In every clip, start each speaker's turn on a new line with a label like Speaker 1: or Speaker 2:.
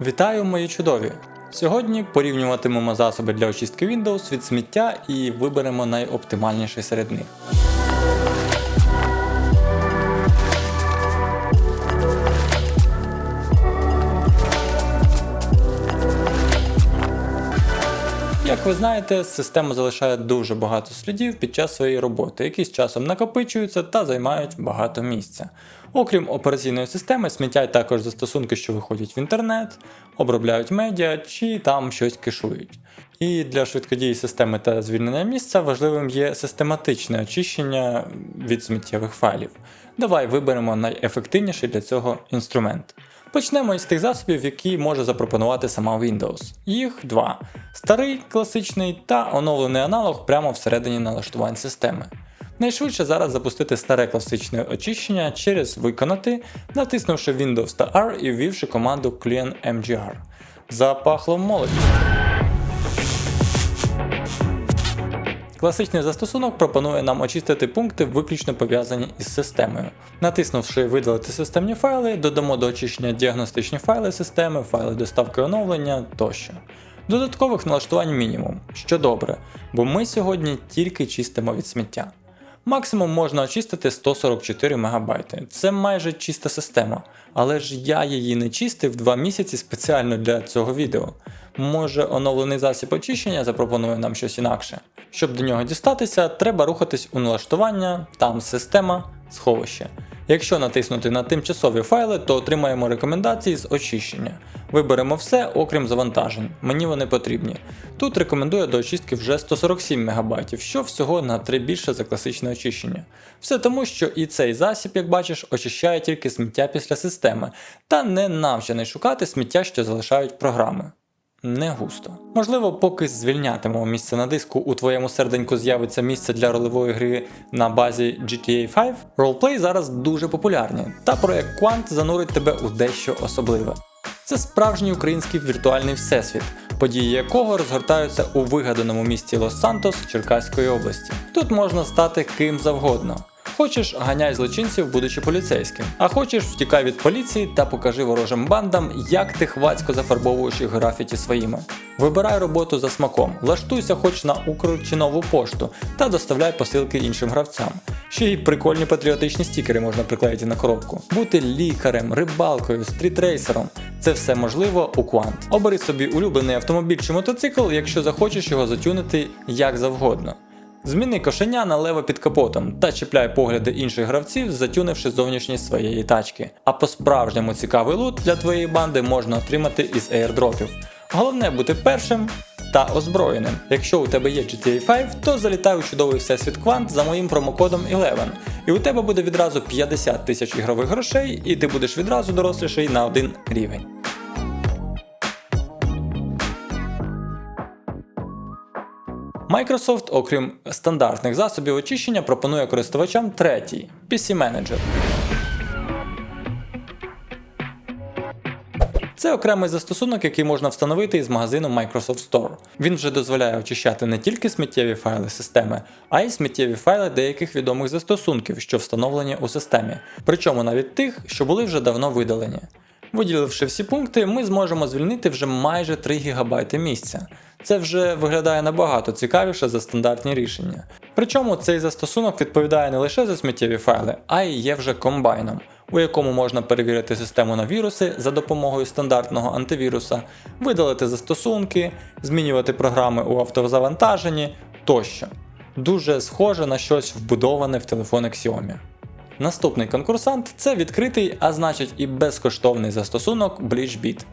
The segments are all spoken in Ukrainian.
Speaker 1: Вітаю, мої чудові! Сьогодні порівнюватимемо засоби для очистки Windows від сміття і виберемо найоптимальніший серед них. Як ви знаєте, система залишає дуже багато слідів під час своєї роботи, які з часом накопичуються та займають багато місця. Окрім операційної системи, сміття також застосунки, що виходять в інтернет, обробляють медіа чи там щось кешують. І для швидкодії системи та звільнення місця важливим є систематичне очищення від сміттєвих файлів. Давай виберемо найефективніший для цього інструмент. Почнемо із тих засобів, які може запропонувати сама Windows. Їх два: старий класичний та оновлений аналог прямо всередині налаштувань системи. Найшвидше зараз запустити старе класичне очищення через виконати, натиснувши Windows та R і ввівши команду clean mgr. Запахло молодістю. Класичний застосунок пропонує нам очистити пункти, виключно пов'язані із системою. Натиснувши видалити системні файли, додамо до очищення діагностичні файли системи, файли доставки оновлення тощо. Додаткових налаштувань мінімум, що добре, бо ми сьогодні тільки чистимо від сміття. Максимум можна очистити 144 МБ. Це майже чиста система, але ж я її не чистив 2 місяці спеціально для цього відео. Може оновлений засіб очищення запропонує нам щось інакше. Щоб до нього дістатися, треба рухатись у налаштування, там система, сховище. Якщо натиснути на тимчасові файли, то отримаємо рекомендації з очищення. Виберемо все, окрім завантажень. Мені вони потрібні. Тут рекомендує до очистки вже 147 МБ, що всього на 3 більше за класичне очищення. Все тому, що і цей засіб, як бачиш, очищає тільки сміття після системи, та не навчений шукати сміття, що залишають програми. Не густо. Можливо, поки звільнятимемо місце на диску, у твоєму серденьку з'явиться місце для ролевої гри на базі GTA 5. Ролплей зараз дуже популярні, та проект Quant занурить тебе у дещо особливе. Це справжній український віртуальний всесвіт, події якого розгортаються у вигаданому місті Лос-Сантос Черкаської області. Тут можна стати ким завгодно. Хочеш, ганяй злочинців, будучи поліцейським, а хочеш, втікай від поліції та покажи ворожим бандам, як ти хвацько зафарбовуєш їх графіті своїми. Вибирай роботу за смаком, влаштуйся хоч на Укр чи нову пошту та доставляй посилки іншим гравцям. Ще й прикольні патріотичні стікери можна приклеїти на коробку. Бути лікарем, рибалкою, стрітрейсером це все можливо у Quant. Обери собі улюблений автомобіль чи мотоцикл, якщо захочеш його затюнити як завгодно. Зміни кошеня на лево під капотом та чіпляй погляди інших гравців, затюнивши зовнішність своєї тачки. А по-справжньому цікавий лут для твоєї банди можна отримати із airdropів. Головне бути першим та озброєним. Якщо у тебе є GTA 5, то залітай у чудовий всесвіт Quant за моїм промокодом 11. І у тебе буде відразу 50 тисяч ігрових грошей, і ти будеш відразу доросліший на один рівень. Microsoft, окрім стандартних засобів очищення, пропонує користувачам третій PC Manager. Це окремий застосунок, який можна встановити із магазину Microsoft Store. Він вже дозволяє очищати не тільки сміттєві файли системи, а й сміттєві файли деяких відомих застосунків, що встановлені у системі, причому навіть тих, що були вже давно видалені. Виділивши всі пункти, ми зможемо звільнити вже майже 3 ГБ місця. Це вже виглядає набагато цікавіше за стандартні рішення. Причому цей застосунок відповідає не лише за сміттєві файли, а й є вже комбайном, у якому можна перевірити систему на віруси за допомогою стандартного антивіруса, видалити застосунки, змінювати програми у автозавантаженні тощо. Дуже схоже на щось вбудоване в телефони Xiaomi. Наступний конкурсант це відкритий, а значить і безкоштовний застосунок BleachBit.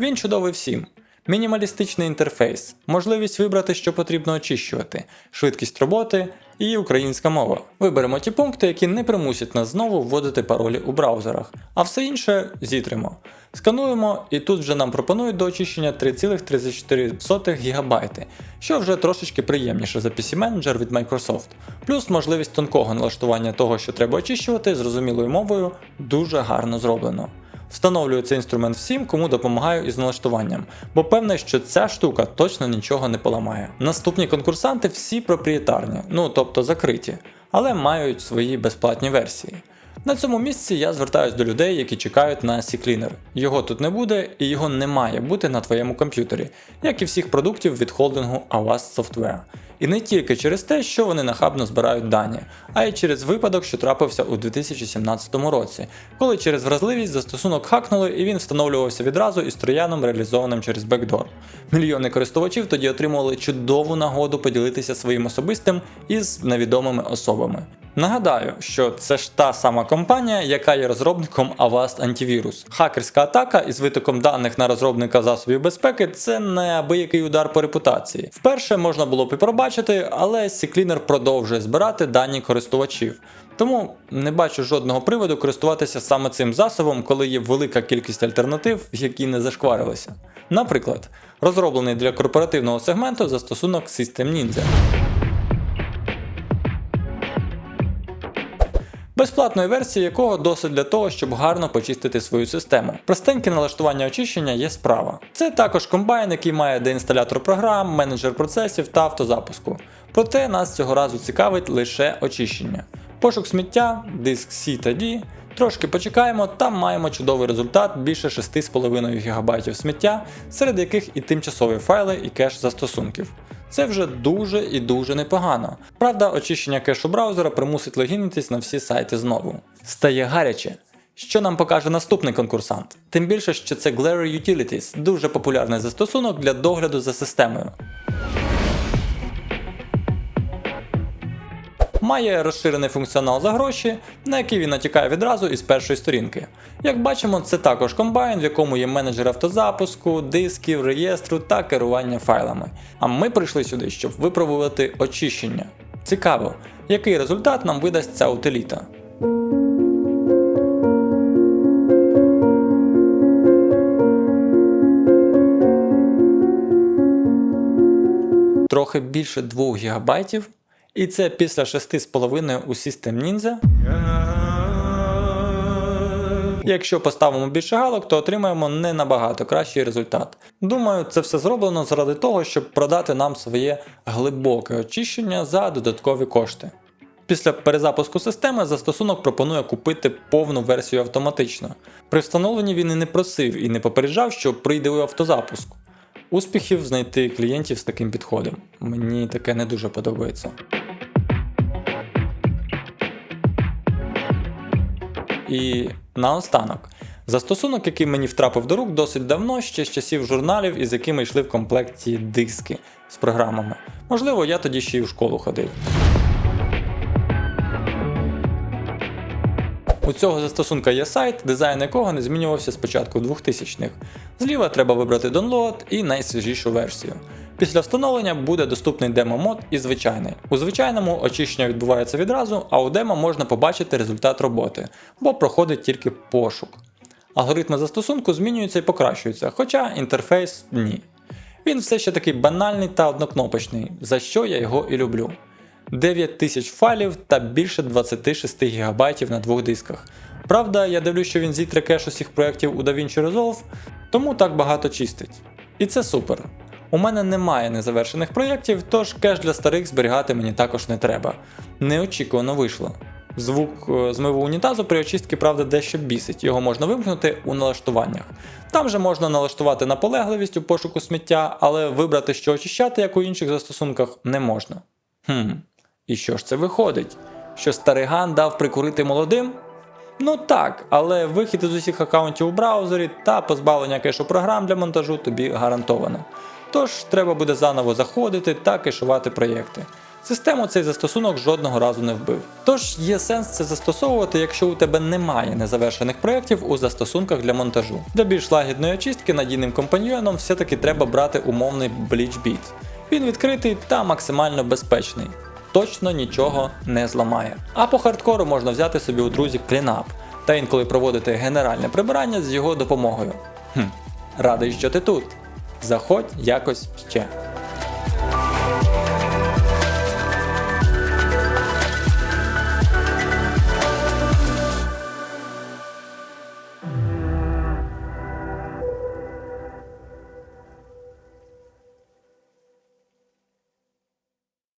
Speaker 1: Він чудовий всім. Мінімалістичний інтерфейс, можливість вибрати, що потрібно очищувати, швидкість роботи і українська мова. Виберемо ті пункти, які не примусять нас знову вводити паролі у браузерах, а все інше зітримо. Скануємо, і тут вже нам пропонують до очищення 3,34 ГБ, що вже трошечки приємніше за PC Manager від Microsoft. Плюс можливість тонкого налаштування того, що треба очищувати, зрозумілою мовою, дуже гарно зроблено. Встановлюю цей інструмент всім, кому допомагаю із налаштуванням, бо певний, що ця штука точно нічого не поламає. Наступні конкурсанти всі проприєтарні, ну тобто закриті, але мають свої безплатні версії. На цьому місці я звертаюсь до людей, які чекають на CCleaner. Його тут не буде і його не має бути на твоєму комп'ютері, як і всіх продуктів від холдингу Avast Software. І не тільки через те, що вони нахабно збирають дані, а й через випадок, що трапився у 2017 році, коли через вразливість застосунок хакнули і він встановлювався відразу із трояном, реалізованим через бекдор. Мільйони користувачів тоді отримували чудову нагоду поділитися своїм особистим із невідомими особами. Нагадаю, що це ж та сама компанія, яка є розробником Avast Antivirus. Хакерська атака із витоком даних на розробника засобів безпеки це неабиякий удар по репутації. Вперше можна було б і пробачити, але CCleaner продовжує збирати дані користувачів. Тому не бачу жодного приводу користуватися саме цим засобом, коли є велика кількість альтернатив, які не зашкварилися. Наприклад, розроблений для корпоративного сегменту застосунок System Ninja. Безплатної версії якого досить для того, щоб гарно почистити свою систему. Простеньке налаштування очищення є справа. Це також комбайн, який має деінсталятор програм, менеджер процесів та автозапуску. Проте нас цього разу цікавить лише очищення. Пошук сміття, диск C та D. Трошки почекаємо, там маємо чудовий результат більше 6,5 ГБ сміття, серед яких і тимчасові файли і кеш застосунків. Це вже дуже і дуже непогано. Правда, очищення кешу браузера примусить логінитись на всі сайти знову. Стає гаряче. Що нам покаже наступний конкурсант? Тим більше, що це Glary Utilities, дуже популярний застосунок для догляду за системою. Має розширений функціонал за гроші, на який він натякає відразу із першої сторінки. Як бачимо, це також комбайн, в якому є менеджер автозапуску, дисків, реєстру та керування файлами. А ми прийшли сюди, щоб випробувати очищення. Цікаво, який результат нам видасть ця утиліта. Трохи більше 2 ГБ, і це після 6,5 у System Ninja. Якщо поставимо більше галок, то отримаємо не набагато кращий результат. Думаю, це все зроблено заради того, щоб продати нам своє глибоке очищення за додаткові кошти. Після перезапуску системи застосунок пропонує купити повну версію автоматично. При встановленні він і не просив і не попереджав, що прийде у автозапуск. Успіхів знайти клієнтів з таким підходом. Мені таке не дуже подобається. І наостанок. Застосунок, який мені втрапив до рук досить давно, ще з часів журналів, із якими йшли в комплекті диски з програмами. Можливо, я тоді ще й в школу ходив. У цього застосунка є сайт, дизайн якого не змінювався з початку 2000-х. Зліва треба вибрати Download і найсвіжішу версію. Після встановлення буде доступний демо-мод і звичайний. У звичайному очищення відбувається відразу, а у демо можна побачити результат роботи, бо проходить тільки пошук. Алгоритми застосунку змінюються і покращуються, хоча інтерфейс ні. Він все ще такий банальний та однокнопочний, за що я його і люблю. 9000 файлів та більше 26 ГБ на двох дисках. Правда, я дивлюсь, що він зітре кеш усіх проєктів у DaVinci Resolve, тому так багато чистить. І це супер. У мене немає незавершених проєктів, тож кеш для старих зберігати мені також не треба. Неочікувано вийшло. Звук е, змиву унітазу при очистці, правда, дещо бісить, його можна вимкнути у налаштуваннях. Там же можна налаштувати наполегливість у пошуку сміття, але вибрати, що очищати, як у інших застосунках, не можна. Хм, і що ж це виходить? Що стариган дав прикурити молодим? Ну так, але вихід із усіх аккаунтів у браузері та позбавлення кешу програм для монтажу тобі гарантовано. Тож треба буде заново заходити та кешувати проєкти. Систему цей застосунок жодного разу не вбив. Тож є сенс це застосовувати, якщо у тебе немає незавершених проєктів у застосунках для монтажу. Для більш лагідної очистки надійним компаньйоном все-таки треба брати умовний BleachBit. Він відкритий та максимально безпечний. Точно нічого не зламає. А по хардкору можна взяти собі у друзі клінап та інколи проводити генеральне прибирання з його допомогою. Хм, радий, що ти тут. Заходь якось ще.